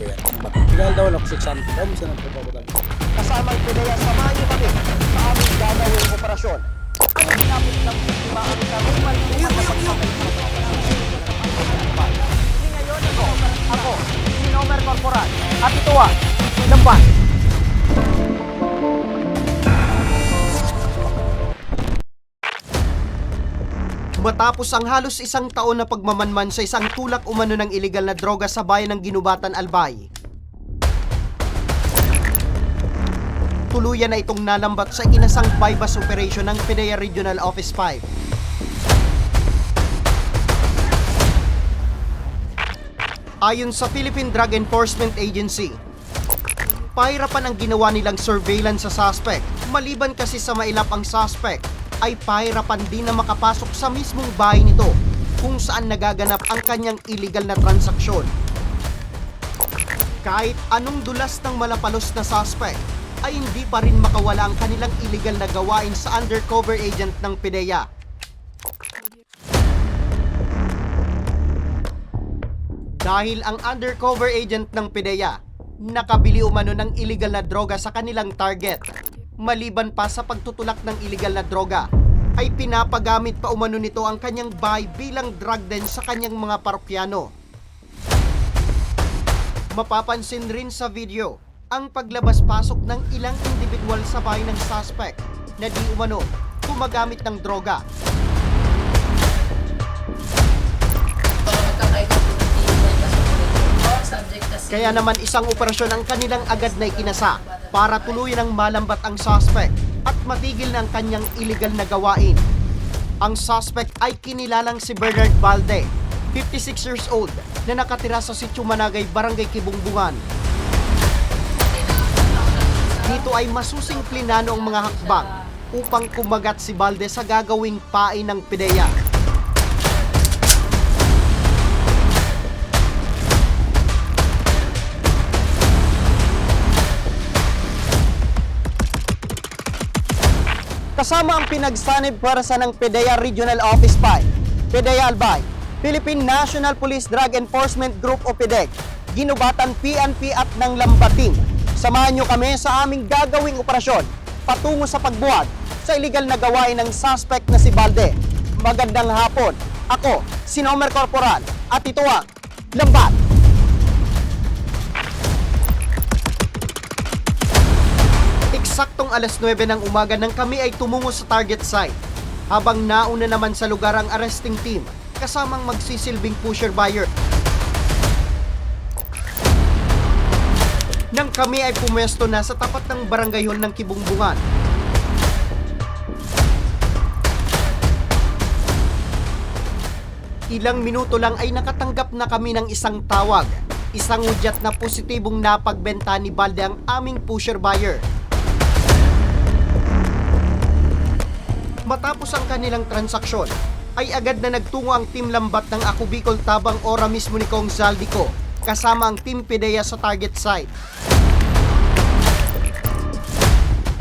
ko yan. Ilan daw lang 600 daw, minsan nagpapagulan. Kasama ang pinaya, samahan niyo kami sa aming gagawing operasyon. Pinapit ng biktima ang karumal ng sa mga Hindi ngayon ako, ako, si Nomer Corporal, at ito ang Lamban. Matapos ang halos isang taon na pagmamanman sa isang tulak umano ng iligal na droga sa bayan ng Ginubatan, Albay, tuluyan na itong nalambat sa inasang bypass operation ng PDEA Regional Office 5. Ayon sa Philippine Drug Enforcement Agency, pahirapan ang ginawa nilang surveillance sa suspect. Maliban kasi sa mailap ang suspect, ay pahirapan din na makapasok sa mismong bahay nito kung saan nagaganap ang kanyang illegal na transaksyon. Kahit anong dulas ng malapalos na suspect, ay hindi pa rin makawala ang kanilang illegal na gawain sa undercover agent ng PDEA. Dahil ang undercover agent ng PDEA, nakabili umano ng illegal na droga sa kanilang target. Maliban pa sa pagtutulak ng illegal na droga, ay pinapagamit pa umano nito ang kanyang bahay bilang drug den sa kanyang mga parokyano. Mapapansin rin sa video ang paglabas-pasok ng ilang individual sa bahay ng suspect na di umano gumagamit ng droga. Kaya naman isang operasyon ang kanilang agad na ikinasa para tuluyan ng malambat ang suspect at matigil na ang kanyang illegal na gawain. Ang suspect ay kinilalang si Bernard Valde, 56 years old, na nakatira sa Sitio Managay, Barangay Kibungbungan. Dito ay masusing plinano ang mga hakbang upang kumagat si Balde sa gagawing pain ng PDEA. Kasama ang pinagsanib pwersa ng PDEA Regional Office 5, PDEA Albay, Philippine National Police Drug Enforcement Group o PDEG, Ginubatan PNP at ng Lambating. Samahan nyo kami sa aming gagawing operasyon patungo sa pagbuhat sa illegal na gawain ng suspect na si Balde. Magandang hapon. Ako, si Nomer Corporal at ito ang Lambat. Eksaktong alas 9 ng umaga nang kami ay tumungo sa target site. Habang nauna naman sa lugar ang arresting team kasamang magsisilbing pusher buyer. Nang kami ay pumwesto na sa tapat ng barangay hall ng Kibungbungan. Ilang minuto lang ay nakatanggap na kami ng isang tawag. Isang udyat na positibong napagbenta ni Balde ang aming pusher buyer. Matapos ang kanilang transaksyon, ay agad na nagtungo ang Team Lambat ng Ako Bicol Tabang Ora mismo ni Kong Zaldico kasama ang Team Pidea sa target site.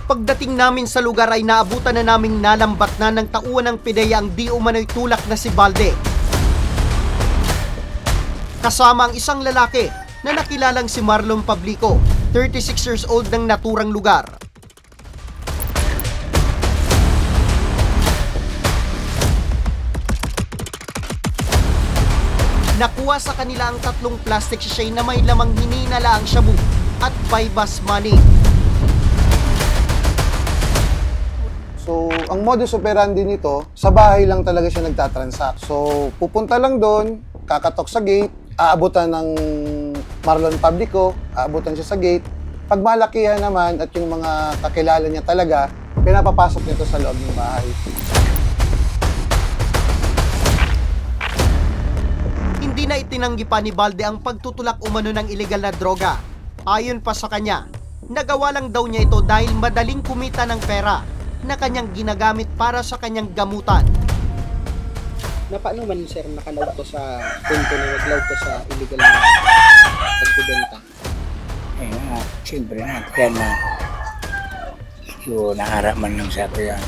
Pagdating namin sa lugar ay naabutan na naming nalambat na ng tauan ng Pidea ang di umano'y tulak na si Balde. Kasama ang isang lalaki na nakilalang si Marlon Pablico, 36 years old ng naturang lugar. Nakuha sa kanila ang tatlong plastic sachet na may lamang hininala ang shabu at bypass money. So, ang modus operandi nito, sa bahay lang talaga siya nagtatransact. So, pupunta lang doon, kakatok sa gate, aabutan ng Marlon Publico, aabutan siya sa gate. Pag malakihan naman at yung mga kakilala niya talaga, pinapapasok nito sa loob ng bahay. Na itinanggi pa ni Balde ang pagtutulak umano ng ilegal na droga. Ayon pa sa kanya, nagawa lang daw niya ito dahil madaling kumita ng pera na kanyang ginagamit para sa kanyang gamutan. Na paano man sir nakalaw to sa punto na naglaw to sa illegal na pagbibenta? Eh nga, siyempre na, kaya na, yung naharap man lang sa ko yan.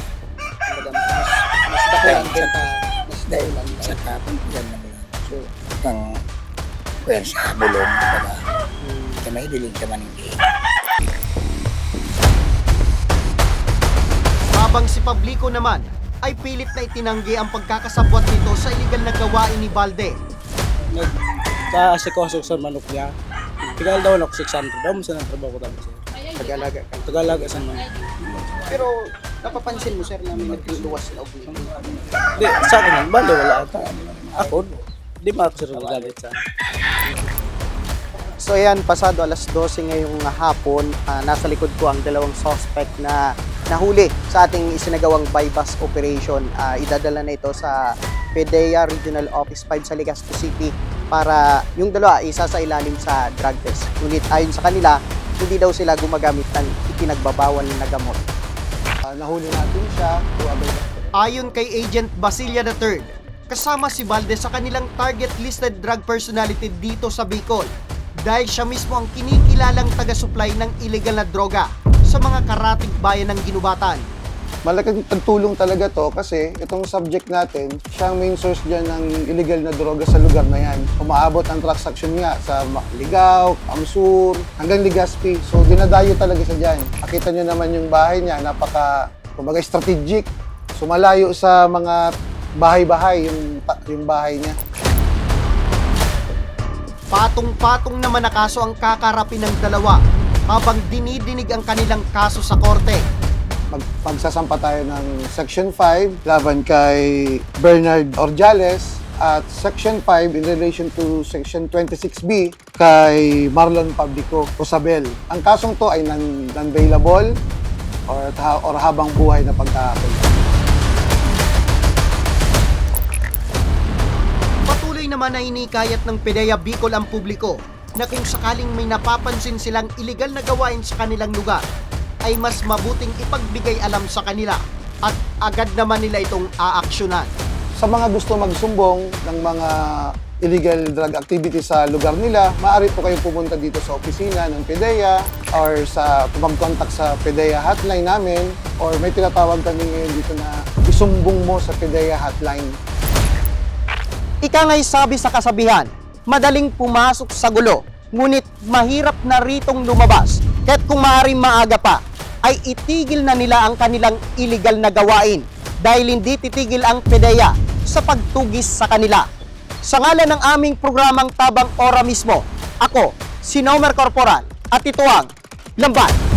Mas, mas dako ang benta, mas dako lang. Sa tapon, yan lang. So, ang, kaya sa bulong, pala, Kamay diling ka maningki. Habang si Pablico naman ay pilit na itinanggi ang pagkakasabwat nito sa iligal na gawain ni Balde. Nag sa manok niya. Tigal daw ako 600 daw mo sa nang trabaho ko tama sir. Tagalaga ka. Tagalaga sa manok. Pero napapansin mo sir na may nagluluwas na ubo. Di, sa akin lang, wala ata. Ako, di ba ako sir nagagalit sa So ayan, pasado alas 12 ngayong hapon, ah, nasa likod ko ang dalawang suspect na nahuli sa ating isinagawang bypass operation. Ah, idadala na ito sa PDEA Regional Office 5 sa Legazpo City para yung dalawa isa sa ilalim sa drug test. Ngunit ayon sa kanila, hindi daw sila gumagamit ng ipinagbabawal na gamot. Ah, nahuli natin siya. Ayon kay Agent Basilia III, kasama si Valdez sa kanilang target listed drug personality dito sa Bicol dahil siya mismo ang kinikilalang taga-supply ng illegal na droga sa mga karatig bayan ng Ginubatan. Malaking tulong talaga to kasi itong subject natin, siya ang main source dyan ng illegal na droga sa lugar na yan. Umaabot ang transaction nga sa Ligaw, Amsur, hanggang Legazpi. So dinadayo talaga siya dyan. Nakita nyo naman yung bahay niya, napaka, kumbaga strategic. Sumalayo sa mga bahay-bahay yung, yung bahay niya. Patong-patong naman na kaso ang kakarapin ng dalawa habang dinidinig ang kanilang kaso sa korte. mag magsasampa tayo ng Section 5 laban kay Bernard Orjales at Section 5 in relation to Section 26B kay Marlon Pablico Rosabel. Ang kasong to ay non- non-bailable or, or habang buhay na pagkakakil. Patuloy naman na inikayat ng PDEA Bicol ang publiko na kung sakaling may napapansin silang iligal na gawain sa kanilang lugar, ay mas mabuting ipagbigay alam sa kanila at agad naman nila itong aaksyonan. Sa mga gusto magsumbong ng mga illegal drug activity sa lugar nila, maaari po kayong pumunta dito sa opisina ng PDEA or sa mag-contact sa PDEA hotline namin or may tinatawag kami ngayon dito na isumbong mo sa PDEA hotline. Ika nga'y sabi sa kasabihan, madaling pumasok sa gulo, ngunit mahirap na ritong lumabas. Kaya't kung maaaring maaga pa, ay itigil na nila ang kanilang illegal na gawain dahil hindi titigil ang PDEA sa pagtugis sa kanila. Sa ngalan ng aming programang Tabang Ora mismo, ako, si Nomer Corporal, at ito ang Lambat.